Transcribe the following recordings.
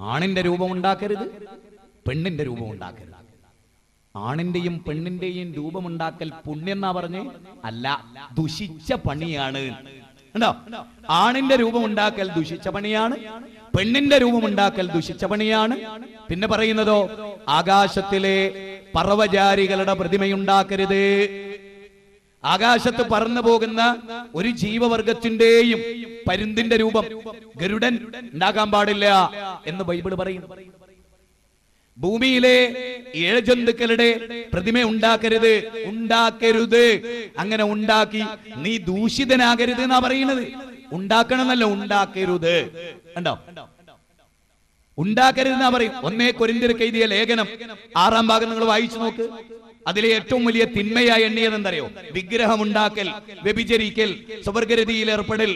ആണിന്റെ രൂപം ഉണ്ടാക്കരുത് പെണ്ണിന്റെ രൂപം ഉണ്ടാക്കരുത്. ആണിന്റെയും പെണ്ണിന്റെയും രൂപമുണ്ടാക്കൽ പുണ്യം എന്നാ പറഞ്ഞ്? അല്ല ദുഷിച്ച പണിയാണ്. ആണിന്റെ രൂപം ഉണ്ടാക്കൽ ദുഷിച്ച പണിയാണ് പെണ്ണിന്റെ രൂപം ഉണ്ടാക്കൽ ദുഷിച്ച പണിയാണ്. പിന്നെ പറയുന്നതോ ആകാശത്തിലെ പർവചാരികളുടെ പ്രതിമയുണ്ടാക്കരുത്. ആകാശത്ത് പറന്നു പോകുന്ന ഒരു ജീവവർഗത്തിന്റെയും പരുന്തിന്റെ രൂപം ഗരുഡൻ ഉണ്ടാകാൻ പാടില്ല എന്ന് ബൈബിൾ പറയുന്നു ഭൂമിയിലെ ഏഴ് ജന്തുക്കളുടെ പ്രതിമ ഉണ്ടാക്കരുത് ഉണ്ടാക്കരുത്. അങ്ങനെ ഉണ്ടാക്കി നീ ദൂഷിതനാകരുത് എന്നാ പറയുന്നത്. ഉണ്ടാക്കണമെന്നല്ല ഉണ്ടാക്കരുത്. ഉണ്ടോ ഉണ്ടാക്കരുത് എന്നാ പറയും. ഒന്നേ കൊരിന്തിരക്ക് എഴുതിയ ലേഖനം ആറാം ഭാഗം നിങ്ങൾ വായിച്ചു നോക്ക്. അതിലെ ഏറ്റവും വലിയ തിന്മയായി എണ്ണിയത് എന്തറിയോ? വിഗ്രഹം ഉണ്ടാക്കൽ വ്യഭിചരിക്കൽ സ്വവർഗരതിയിൽ ഏർപ്പെടൽ.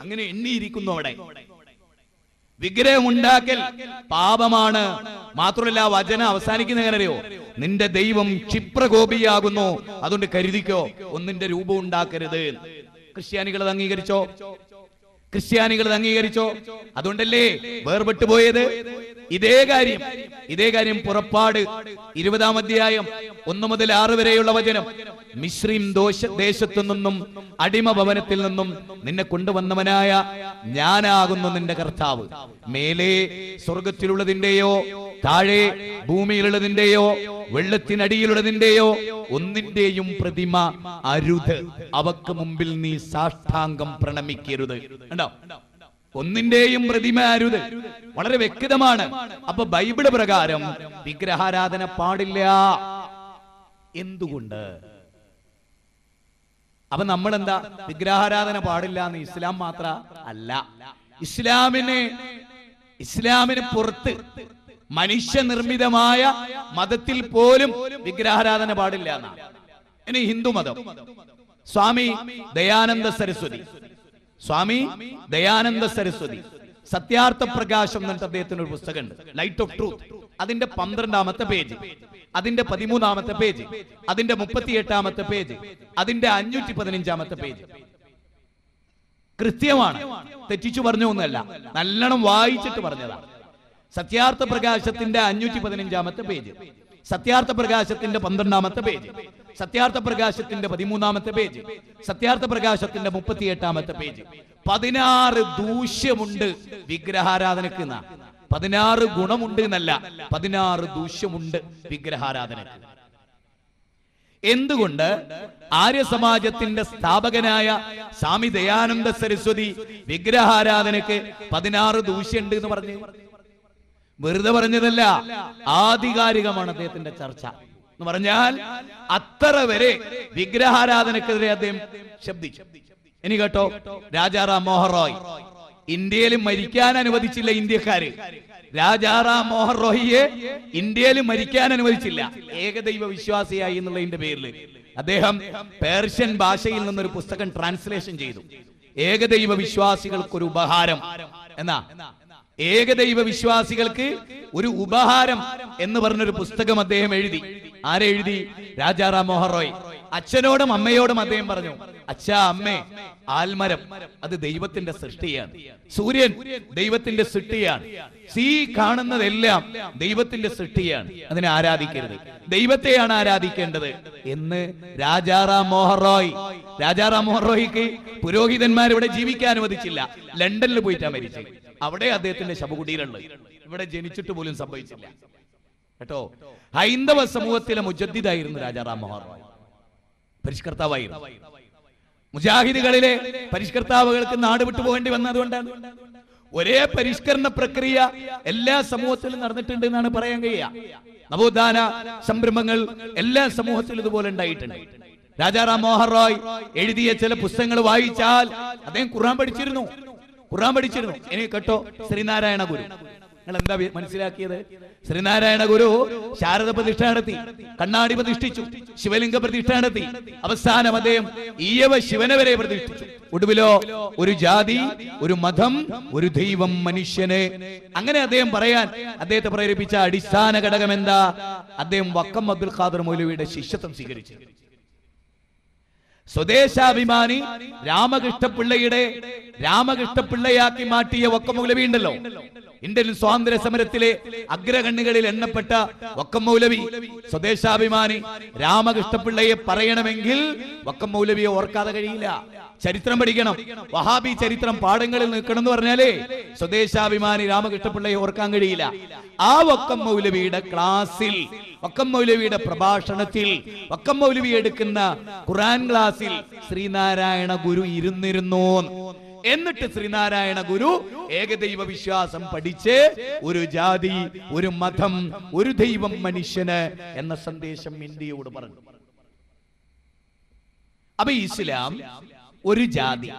അങ്ങനെ എണ്ണിയിരിക്കുന്നു അവിടെ. വിഗ്രഹം ഉണ്ടാക്കൽ പാപമാണ്. മാത്രമല്ല വചന അവസാനിക്കുന്ന അറിയോ? നിന്റെ ദൈവം ക്ഷിപ്രകോപിയാകുന്നു. അതുകൊണ്ട് കരുതിക്കോ ഒന്നിന്റെ രൂപം ഉണ്ടാക്കരുത്. ക്രിസ്ത്യാനികൾ അത് അംഗീകരിച്ചോ? ക്രിസ്ത്യാനികൾ അത് അംഗീകരിച്ചോ? അതുകൊണ്ടല്ലേ വേർപെട്ടു പോയത് ഇതേ കാര്യം ഇതേ കാര്യം പുറപ്പാട് ഇരുപതാം അധ്യായം ഒന്ന് മുതൽ ആറ് വരെയുള്ള വചനം. മിശ്രീം ദോഷ ദേശത്തു നിന്നും അടിമ ഭവനത്തിൽ നിന്നും നിന്നെ കൊണ്ടുവന്നവനായ ഞാനാകുന്നു നിന്റെ കർത്താവ്. മേലെ സ്വർഗത്തിലുള്ളതിന്റെയോ താഴെ ഭൂമിയിലുള്ളതിന്റെയോ വെള്ളത്തിനടിയിലുള്ളതിന്റെയോ ഒന്നിന്റെയും പ്രതിമ അരുത്. അവക്ക് മുമ്പിൽ നീ സാഷ്ടാംഗം പ്രണമിക്കരുത്. കണ്ടോ? ഒന്നിന്റെയും പ്രതിമ അരുത് വളരെ വ്യക്തമാണ്. അപ്പൊ ബൈബിൾ പ്രകാരം വിഗ്രഹാരാധന പാടില്ല. എന്തുകൊണ്ട്? അപ്പൊ നമ്മൾ എന്താ വിഗ്രഹാരാധന പാടില്ല എന്ന് ഇസ്ലാം മാത്ര അല്ല. ഇസ്ലാമിന് ഇസ്ലാമിന് പുറത്ത് മനുഷ്യനിർമ്മിതമായ മതത്തിൽ പോലും വിഗ്രഹാരാധന പാടില്ല എന്നാണ്. ഇനി ഹിന്ദു മതം. സ്വാമി ദയാനന്ദ സരസ്വതി. സ്വാമി ദയാനന്ദ സരസ്വതി സത്യാർത്ഥ പ്രകാശം എന്നിട്ട് അദ്ദേഹത്തിന് ഒരു പുസ്തകമുണ്ട്. ലൈറ്റ് ഓഫ് ട്രൂത്ത് അതിന്റെ പന്ത്രണ്ടാമത്തെ പേജ് അതിന്റെ പതിമൂന്നാമത്തെ പേജ് അതിന്റെ മുപ്പത്തിയെട്ടാമത്തെ പേജ് അതിന്റെ അഞ്ഞൂറ്റി പതിനഞ്ചാമത്തെ പേജ്. കൃത്യമാണ്. തെറ്റിച്ചു പറഞ്ഞു ഒന്നല്ല നല്ലോണം വായിച്ചിട്ട് പറഞ്ഞതാണ് സത്യാർത്ഥ പ്രകാശത്തിന്റെ അഞ്ഞൂറ്റി പതിനഞ്ചാമത്തെ പേജ്. സത്യാർത്ഥ പ്രകാശത്തിന്റെ പന്ത്രണ്ടാമത്തെ പേജ്. സത്യാർത്ഥ പ്രകാശത്തിന്റെ പതിമൂന്നാമത്തെ പേജ്. സത്യാർത്ഥ പ്രകാശത്തിന്റെ മുപ്പത്തി എട്ടാമത്തെ പേജ്. പതിനാറ് ദൂഷ്യമുണ്ട് വിഗ്രഹാരാധനക്ക് എന്നാ. പതിനാറ് ഗുണമുണ്ട് എന്നല്ല പതിനാറ് ദൂഷ്യമുണ്ട് വിഗ്രഹാരാധനക്ക്. എന്തുകൊണ്ട് ആര്യസമാജത്തിന്റെ സ്ഥാപകനായ സ്വാമി ദയാനന്ദ സരസ്വതി വിഗ്രഹാരാധനക്ക് പതിനാറ് ദൂഷ്യമുണ്ട് എന്ന് പറഞ്ഞു? വെറുതെ പറഞ്ഞതല്ല ആധികാരികമാണ് അദ്ദേഹത്തിന്റെ ചർച്ച. എന്ന് പറഞ്ഞാൽ അത്ര വരെ വിഗ്രഹാരാധനക്കെതിരെ അദ്ദേഹം ശബ്ദിച്ചു. ഇനി കേട്ടോ രാജാറാം മോഹൻ റോയ്. ഇന്ത്യയിൽ മരിക്കാൻ അനുവദിച്ചില്ല ഇന്ത്യക്കാര്. രാജാറാം മോഹൻ റോയിയെ ഇന്ത്യയിൽ മരിക്കാൻ അനുവദിച്ചില്ല. ഏകദൈവ വിശ്വാസിയായി എന്നുള്ളതിന്റെ പേരിൽ അദ്ദേഹം പേർഷ്യൻ ഭാഷയിൽ നിന്നൊരു പുസ്തകം ട്രാൻസ്ലേഷൻ ചെയ്തു. ഏകദൈവ വിശ്വാസികൾക്കൊരു ഉപഹാരം. എന്നാ? ഏകദൈവ വിശ്വാസികൾക്ക് ഒരു ഉപഹാരം എന്ന് പറഞ്ഞൊരു പുസ്തകം അദ്ദേഹം എഴുതി. ആരെഴുതി രാജാറാം മോഹൻ റോയ്. അച്ഛനോടും അമ്മയോടും അദ്ദേഹം പറഞ്ഞു അച്ഛാ അമ്മേ ആൽമരം അത് ദൈവത്തിന്റെ സൃഷ്ടിയാണ്. സൂര്യൻ ദൈവത്തിന്റെ സൃഷ്ടിയാണ്. സീ കാണുന്നതെല്ലാം ദൈവത്തിന്റെ സൃഷ്ടിയാണ്. അതിനെ ആരാധിക്കരുത്. ദൈവത്തെയാണ് ആരാധിക്കേണ്ടത്. എന്ന് രാജാറാം മോഹൻ റോയ് രാജാറാം മോഹൻ റോയ്ക്ക് പുരോഹിതന്മാർ ഇവിടെ ജീവിക്കാൻ അനുവദിച്ചില്ല. ലണ്ടനിൽ പോയിട്ടാ മരിച്ചത്. അവിടെ അദ്ദേഹത്തിന്റെ ശവകുടീരുള്ളത് ഇവിടെ ജനിച്ചിട്ട് പോലും സംഭവിച്ചില്ല. കേട്ടോ? ഹൈന്ദവ സമൂഹത്തിലെ മുജദ്ദിദായിരുന്നു രാജാറാം മോഹൻ പരിഷ്കർത്താവായിരുന്നു. മുജാഹിദുകളിലെ പരിഷ്കർത്താവുകൾക്ക് നാട് വിട്ടു പോകേണ്ടി വന്നതുകൊണ്ടാണ് ഒരേ പരിഷ്കരണ പ്രക്രിയ എല്ലാ സമൂഹത്തിലും നടന്നിട്ടുണ്ട് എന്നാണ് പറയാൻ കഴിയുക. നവോത്ഥാന സംരംഭങ്ങൾ എല്ലാ സമൂഹത്തിലും ഇതുപോലെ ഉണ്ടായിട്ടുണ്ട്. രാജാറാം മോഹൻ റോയ് എഴുതിയ ചില പുസ്തകങ്ങൾ വായിച്ചാൽ അദ്ദേഹം ഖുർആൻ പഠിച്ചിരുന്നു. ഖുർആൻ പഠിച്ചിരുന്നു. ഇനി കേട്ടോ ശ്രീനാരായണ ഗുരു. നിങ്ങൾ എന്താ മനസ്സിലാക്കിയത്? ശ്രീനാരായണ ഗുരു ശാരദ പ്രതിഷ്ഠ നടത്തി കണ്ണാടി പ്രതിഷ്ഠിച്ചു ശിവലിംഗ പ്രതിഷ്ഠ നടത്തി. അവസാനം അദ്ദേഹം ഈയവ ശിവനെ വരെ പ്രതിഷ്ഠിച്ചു. ഒടുവിലോ ഒരു ജാതി ഒരു മതം ഒരു ദൈവം മനുഷ്യനെ. അങ്ങനെ അദ്ദേഹം പറയാൻ അദ്ദേഹത്തെ പ്രേരിപ്പിച്ച അടിസ്ഥാന ഘടകം എന്താ അദ്ദേഹം വക്കം അബ്ദുൽ ഖാദർ മൗലവിയുടെ ശിഷ്യത്വം സ്വീകരിച്ചു സ്വദേശാഭിമാനി രാമകൃഷ്ണപിള്ളയുടെ രാമകൃഷ്ണപിള്ളയാക്കി മാറ്റിയ ഒക്കമൗലവി ഉണ്ടല്ലോ. ഇന്ത്യൻ സ്വാതന്ത്ര്യ സമരത്തിലെ അഗ്രഗണ്ണികളിൽ എണ്ണപ്പെട്ട ഒക്കമൗലവി സ്വദേശാഭിമാനി രാമകൃഷ്ണപിള്ളയെ പറയണമെങ്കിൽ ഒക്കമൗലവിയെ ഓർക്കാതെ കഴിയില്ല. ചരിത്രം പഠിക്കണം. വഹാബി ചരിത്രം പാഠങ്ങളിൽ നിൽക്കണം എന്ന് പറഞ്ഞാലേ സ്വദേശാഭിമാനി രാമകൃഷ്ണപിള്ളയെ ഓർക്കാൻ കഴിയില്ല. ആ വക്കം മൗലവിയുടെ ക്ലാസ്സിൽ വക്കം മൗലവിയുടെ പ്രഭാഷണത്തിൽ വക്കം മൗലവി എടുക്കുന്ന ഖുറാൻ ക്ലാസ്സിൽ ശ്രീനാരായണ ഗുരു ഇരുന്നിരുന്നു. എന്നിട്ട് ശ്രീനാരായണ ഗുരു ഏകദൈവ വിശ്വാസം പഠിച്ച് ഒരു ജാതി ഒരു മതം ഒരു ദൈവം മനുഷ്യന് എന്ന സന്ദേശം ഇന്ത്യയോട് പറഞ്ഞു. അപ്പൊ ഇസ്ലാം ഒരു ജാതി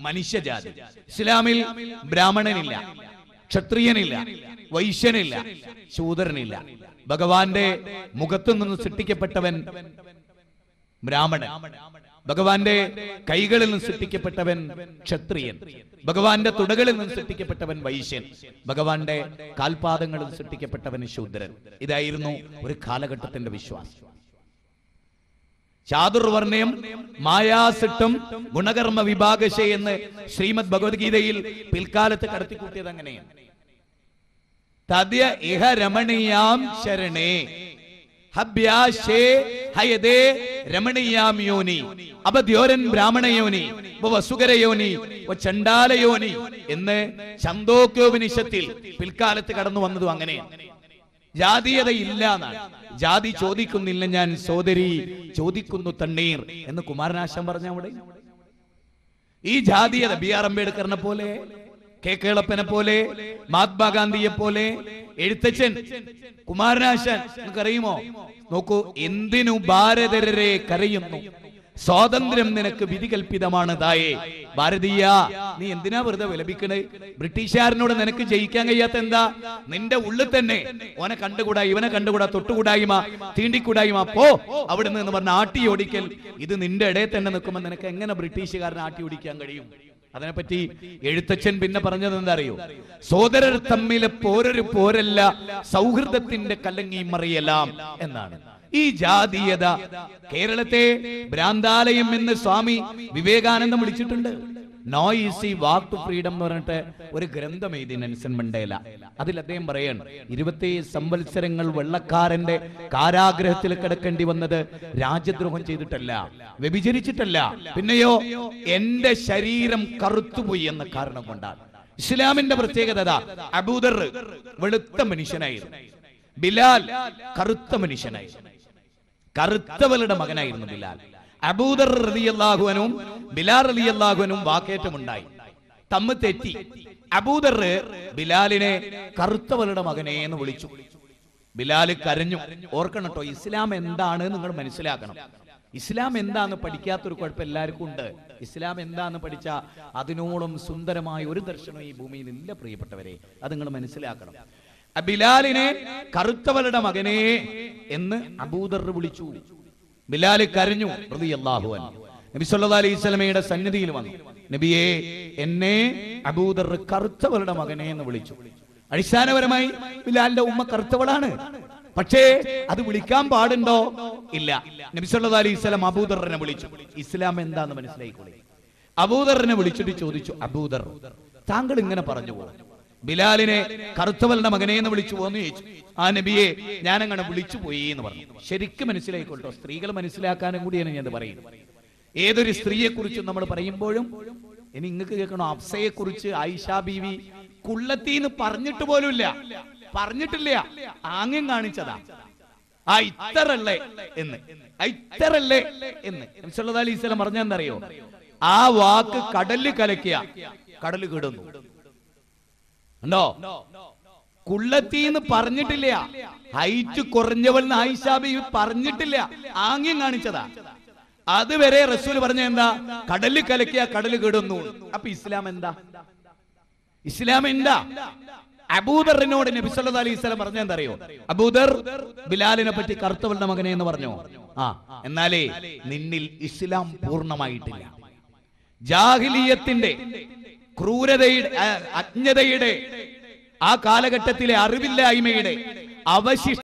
മനുഷ്യജാതി. ഇസ്ലാമിൽ ബ്രാഹ്മണനില്ല ക്ഷത്രിയനില്ല വൈശ്യനില്ല ശൂദരനില്ല. ഭഗവാന്റെ മുഖത്തു നിന്ന് സൃഷ്ടിക്കപ്പെട്ടവൻ ബ്രാഹ്മണൻ. ഭഗവാന്റെ കൈകളിൽ നിന്ന് സൃഷ്ടിക്കപ്പെട്ടവൻ ക്ഷത്രിയൻ. ഭഗവാന്റെ തുടകളിൽ നിന്ന് സൃഷ്ടിക്കപ്പെട്ടവൻ വൈശ്യൻ. ഭഗവാന്റെ കാൽപാദങ്ങളിൽ സൃഷ്ടിക്കപ്പെട്ടവൻ ശൂദ്രൻ. ഇതായിരുന്നു ഒരു കാലഘട്ടത്തിന്റെ വിശ്വാസം. ചാതുർവർണയം മായാസിട്ടും ഗുണകർമ്മ വിഭാഗശ എന്ന് ശ്രീമദ് ഭഗവത്ഗീതയിൽ പിൽക്കാലത്ത് കടത്തിക്കൂട്ടിയത് അങ്ങനെയാണ്. തദ്യ ഇഹ രമണീയാം ശരണേ. ഹബ്യാശേ ഹയതേ രമണീയാം യോനി. അപദ്യോരൻ ബ്രാഹ്മണയോനി. വസുകരയോനി. ചണ്ടാലയോനി എന്ന് ചന്തോക്യോപനിഷത്തിൽ പിൽക്കാലത്ത് കടന്നു വന്നതും അങ്ങനെയാണ്. ജാതീയത ഇല്ല എന്നാണ്. ജാതി ചോദിക്കുന്നില്ല ഞാൻ സോദരി ചോദിക്കുന്നു തണ്ണീർ എന്ന് കുമാരനാശം പറഞ്ഞ അവിടെ. ഈ ജാതീയത ബി ആർ അംബേദ്കറിനെ പോലെ കെ കേളപ്പനെ പോലെ മഹാത്മാഗാന്ധിയെ പോലെ എഴുത്തച്ഛൻ കുമാരനാശൻ നിനക്കറിയുമോ നോക്കൂ എന്തിനു ഭാരതരരെ കരയുന്നു? സ്വാതന്ത്ര്യം നിനക്ക് വിധി കൽപ്പിതമാണ് തായേ ഭാരതീയ നീ എന്തിനാ വെറുതെ വിലപിക്കണേ? ബ്രിട്ടീഷുകാരനോട് നിനക്ക് ജയിക്കാൻ കഴിയാത്ത എന്താ? നിന്റെ ഉള്ളിൽ തന്നെ ഓനെ കണ്ടുകൂടാ ഇവനെ കണ്ടുകൂടാ തൊട്ടുകൂടായ്മ തീണ്ടിക്കൂടായ്മ. പോ അവിടെ നിന്ന് പറഞ്ഞ ആട്ടി ഓടിക്കൽ. ഇത് നിന്റെ ഇടയിൽ തന്നെ നിൽക്കുമ്പോൾ നിനക്ക് എങ്ങനെ ബ്രിട്ടീഷുകാരനെ ആട്ടി ഓടിക്കാൻ കഴിയും? അതിനെപ്പറ്റി എഴുത്തച്ഛൻ പിന്നെ പറഞ്ഞത് എന്താ അറിയോ സോദരർ തമ്മിലെ പോരൊരു പോരല്ല സൗഹൃദത്തിന്റെ കല്ലങ്ങി മറിയലാം എന്നാണ്. ഈ ജാതീയത കേരളത്തെ ഭ്രാന്താലയം എന്ന് സ്വാമി വിവേകാനന്ദം വിളിച്ചിട്ടുണ്ട്. നോയിസി വാക്ക് ഫ്രീഡം എന്ന് പറഞ്ഞിട്ട് ഒരു ഗ്രന്ഥം എഴുതി നെൽസൺ മണ്ടേല. അതിൽ അദ്ദേഹം പറയാണ് ഇരുപത്തി സംവത്സരങ്ങൾ വെള്ളക്കാരന്റെ കാരാഗ്രഹത്തിൽ കിടക്കേണ്ടി വന്നത് രാജ്യദ്രോഹം ചെയ്തിട്ടല്ല വ്യഭിചരിച്ചിട്ടല്ല. പിന്നെയോ എന്റെ ശരീരം കറുത്തുപോയി എന്ന കാരണം കൊണ്ടാണ്. ഇസ്ലാമിന്റെ പ്രത്യേകത അബൂദർ വെളുത്ത മനുഷ്യനായിരുന്നു. ബിലാൽ കറുത്ത മനുഷ്യനായിരുന്നു. കറുത്തവളുടെ മകനായിരുന്നു ബിലാൽ. അബൂദർ റളിയല്ലാഹുവിനും ബിലാൽ അള്ളാഹുവനും വാക്കേറ്റമുണ്ടായി. തമ്മ് തെറ്റി. അബൂദർ ബിലാലിനെ കറുത്തവളുടെ മകനെ എന്ന് വിളിച്ചു. ബിലാൽ കരഞ്ഞു. ഓർക്കണം കേട്ടോ ഇസ്ലാം എന്താണ് നിങ്ങൾ മനസ്സിലാക്കണം. ഇസ്ലാം എന്താന്ന് പഠിക്കാത്തൊരു കുഴപ്പം എല്ലാവർക്കും ഉണ്ട്. ഇസ്ലാം എന്താന്ന് പഠിച്ച അതിനോളം സുന്ദരമായ ഒരു ദർശനം ഈ ഭൂമിയിൽ ഇല്ല പ്രിയപ്പെട്ടവരെ. അത് നിങ്ങൾ മനസ്സിലാക്കണം. ബിലാലിനെ കറുത്തവളുടെ മകനെ എന്ന് അബൂദർ വിളിച്ചു. ബിലാൽ കരഞ്ഞു. റളിയല്ലാഹു നബി സല്ലല്ലാഹു അലൈഹി വസല്ലമയുടെ സന്നിധിയിൽ വന്നു. നബിയെ എന്നെ അബൂദർ കറുത്തവളുടെ മകനെ എന്ന് വിളിച്ചു. അടിസ്ഥാനപരമായി ബിലാലിന്റെ ഉമ്മ കറുത്തവളാണ്. പക്ഷേ അത് വിളിക്കാൻ പാടുണ്ടോ? ഇല്ല. നബി സല്ലല്ലാഹു അലൈഹി വസല്ലം അബൂദറിനെ വിളിച്ചു. ഇസ്ലാം എന്താന്ന് മനസ്സിലായിക്കോളെ. അബൂദറിനെ വിളിച്ചിട്ട് ചോദിച്ചു അബൂദർ താങ്കൾ ഇങ്ങനെ പറഞ്ഞു പോകും ബിലാലിനെ കറുത്തവലിന്റെ മകനെ എന്ന് വിളിച്ചു പോന്ന് ചോദിച്ചു. ആ നബിയെ ഞാൻ അങ്ങനെ വിളിച്ചു പോയി എന്ന് പറഞ്ഞു. ശരിക്കും മനസ്സിലായിക്കോട്ടോ? സ്ത്രീകൾ മനസ്സിലാക്കാനും കൂടിയാണ് ഞാൻ പറയുന്നത്. ഏതൊരു സ്ത്രീയെ കുറിച്ചും നമ്മൾ പറയുമ്പോഴും ഇനി നിങ്ങൾക്ക് കേൾക്കണോ? അഫ്സയെ കുറിച്ച് ആയിഷ ബീവി കുള്ളത്തിന്ന് പറഞ്ഞിട്ട് പോലുമില്ല. പറഞ്ഞിട്ടില്ല. ആംഗ്യം കാണിച്ചതാ. ആ ഇത്തറല്ലേ എന്ന്. ആ ഇത്തറല്ലേ എന്ന്. അലൈഹി വസല്ലം പറഞ്ഞ എന്തറിയോ ആ വാക്ക് കടലിൽ കലക്കിയ. കടൽ കിടുന്നു. ഉണ്ടോ? കുള്ളത്തീന്ന് പറഞ്ഞിട്ടില്ല. ഹൈറ്റ് കുറഞ്ഞവൾ ആയിഷാബി പറഞ്ഞിട്ടില്ല. ആംഗ്യം കാണിച്ചതാ. അതുവരെ റസൂൽ പറഞ്ഞ എന്താ? കടൽ കലക്കിയ കടൽ കെടുന്നു. അപ്പൊ ഇസ്ലാം എന്താ? ഇസ്ലാം എന്താ? അബൂദറിനോട് നബി സല്ലല്ലാഹു അലൈഹി വസല്ലം പറഞ്ഞ എന്താ അറിയോ അബൂദർ ബിലാലിനെ പറ്റി കറുത്തവളുടെ മകനെ എന്ന് പറഞ്ഞു. ആ എന്നാലേ നിന്നിൽ ഇസ്ലാം പൂർണമായിട്ടില്ല. ജാഹിലിയത്തിന്റെ ക്രൂരതയുടെ അജ്ഞതയുടെ ആ കാലഘട്ടത്തിലെ അറിവില്ലായ്മയുടെ അവശിഷ്ട